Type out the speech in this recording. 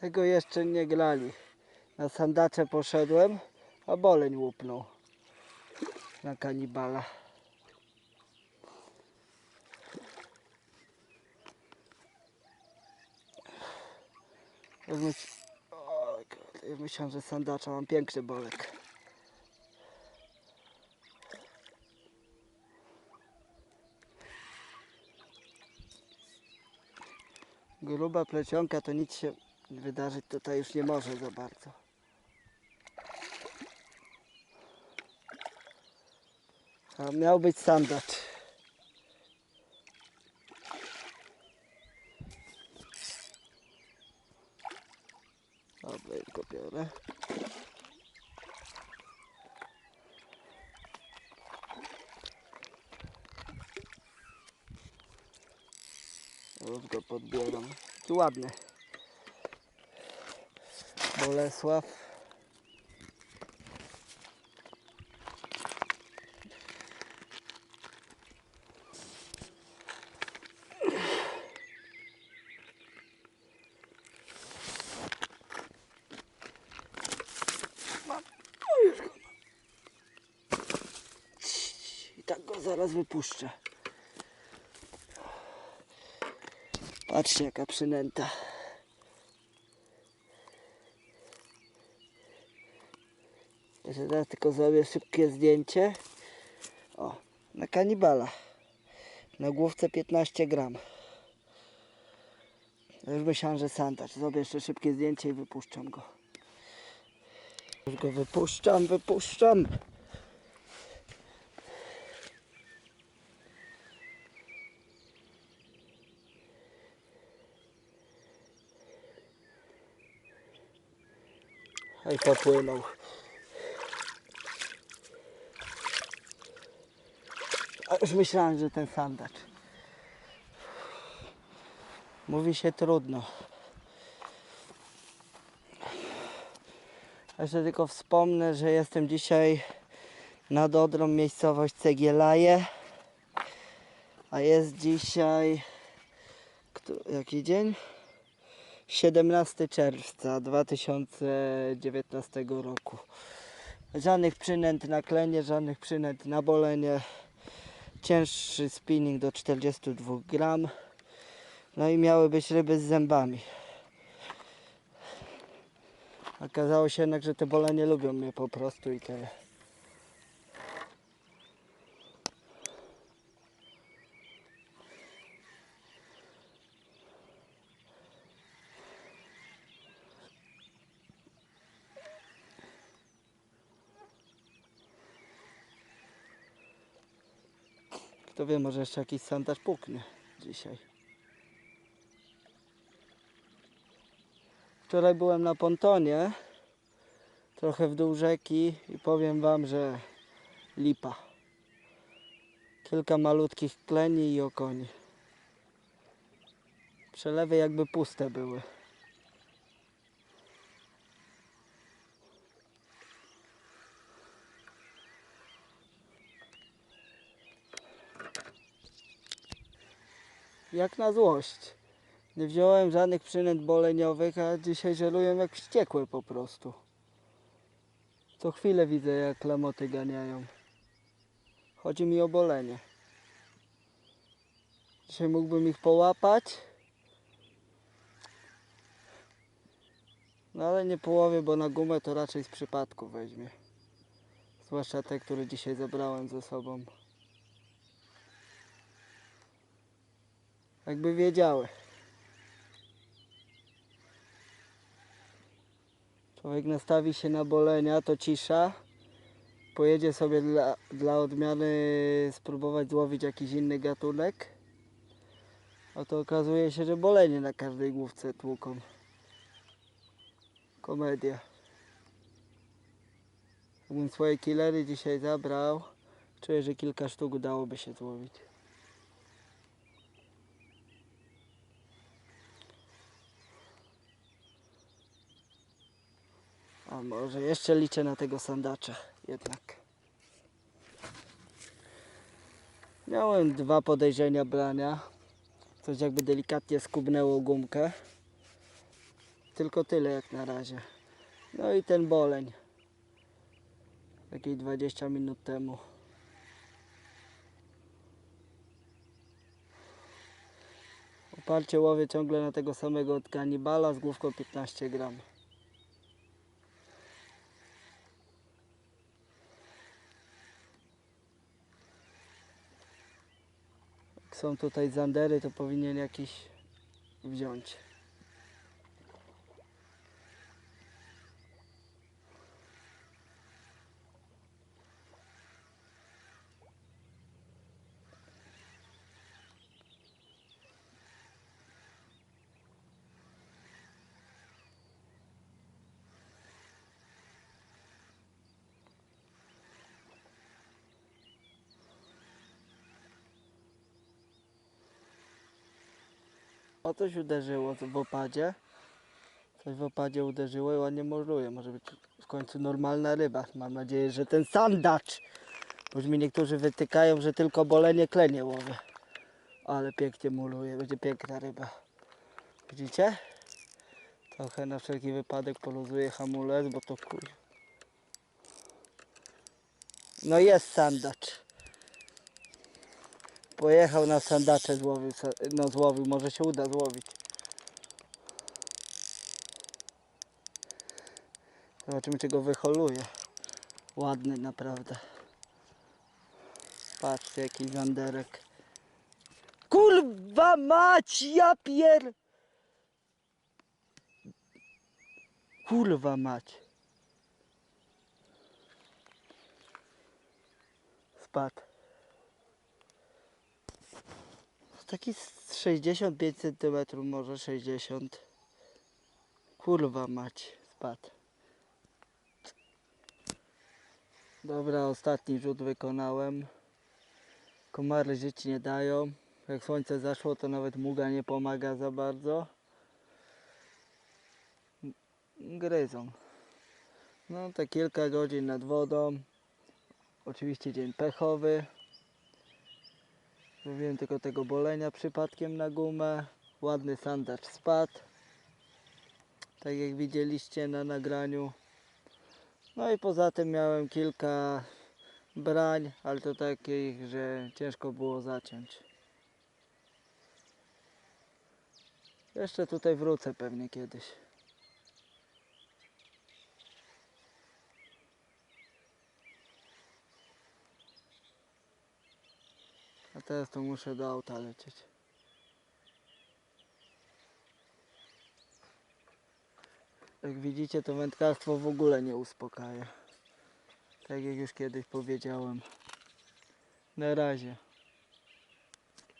Tego jeszcze nie grali. Na sandacze poszedłem, a boleń łupnął. Na kanibala. Myślałem, że sandacza mam piękny bolek. Gruba plecionka to nic się wydarzyć tutaj już nie może za bardzo. A miał być sandacz. Dobra, już go biorę. Już go podbieram. Taki ładny. Bolesław. I tak go zaraz wypuszczę. Patrzcie jaka przynęta. Jeszcze teraz tylko zrobię szybkie zdjęcie. O, na kanibala. Na główce 15 gram. Ja Już myślałem, że sandacz. Zrobię jeszcze szybkie zdjęcie i wypuszczam go. Już go wypuszczam, wypuszczam. I popłynął. Już myślałem, że ten sandacz. Mówi się trudno. Jeszcze tylko wspomnę, że jestem dzisiaj nad Odrą, miejscowość Cegielaje. A jest dzisiaj... Jaki dzień? 17 czerwca 2019 roku. Żadnych przynęt na klenie, żadnych przynęt na bolenie. Cięższy spinning do 42 gram. No i miały być ryby z zębami. Okazało się jednak, że te bolenie lubią mnie po prostu i tyle. Kto wie, może jeszcze jakiś sandaż puknie dzisiaj. Wczoraj byłem na pontonie, trochę w dół rzeki i powiem Wam, że lipa. Kilka malutkich kleni i okoni. Przelewy jakby puste były. Jak na złość. Nie wziąłem żadnych przynęt boleniowych, a dzisiaj żeruję jak wściekłe po prostu. Co chwilę widzę jak lamoty ganiają. Chodzi mi o bolenie. Dzisiaj mógłbym ich połapać. No ale nie połowię, bo na gumę to raczej z przypadku weźmie. Zwłaszcza te, które dzisiaj zabrałem ze sobą. Jakby wiedziały. Człowiek nastawi się na bolenia, to cisza. Pojedzie sobie dla, dla odmiany spróbować złowić jakiś inny gatunek. A to okazuje się, że bolenie na każdej główce tłuką. Komedia. Jakbym swoje killery dzisiaj zabrał, czuję, że kilka sztuk udałoby się złowić. A może jeszcze liczę na tego sandacza jednak. Miałem dwa podejrzenia brania. Coś jakby delikatnie skubnęło gumkę. tylko tyle jak na razie. No i ten boleń. Jakieś 20 minut temu. Oparcie łowię ciągle na tego samego od kanibala z główką 15 gram. Są tutaj zandery, to powinien jakiś wziąć. O coś uderzyło w opadzie. Coś w opadzie uderzyło i ładnie morluje. Może być w końcu normalna ryba. Mam nadzieję, że ten sandacz. Bo mi niektórzy wytykają, że tylko bolenie klenie łowię. Ale pięknie muluje. Będzie piękna ryba. Widzicie? Trochę na wszelki wypadek poluzuję hamulec, bo to kuj. No jest sandacz. Pojechał na sandacze złowił, no złowił, może się uda złowić. Zobaczymy czy go wyholuje. Ładny naprawdę. Patrzcie jaki zanderek. Kurwa mać, ja pier... Kurwa mać. Spadł. Taki z 65 cm, może 60. Kurwa mać, spadł. Dobra, ostatni rzut wykonałem. Komary żyć nie dają. Jak słońce zaszło, to nawet muga nie pomaga za bardzo. Gryzą. No, te kilka godzin nad wodą. Oczywiście dzień pechowy. Zrobiłem tylko tego bolenia przypadkiem na gumę. Ładny sandacz spadł. Tak jak widzieliście na nagraniu. No i poza tym miałem kilka brań, ale to takich, że ciężko było zaciąć. Jeszcze tutaj wrócę pewnie kiedyś. Teraz to muszę do auta lecieć. Jak widzicie, to wędkarstwo w ogóle nie uspokaja. Tak jak już kiedyś powiedziałem. Na razie.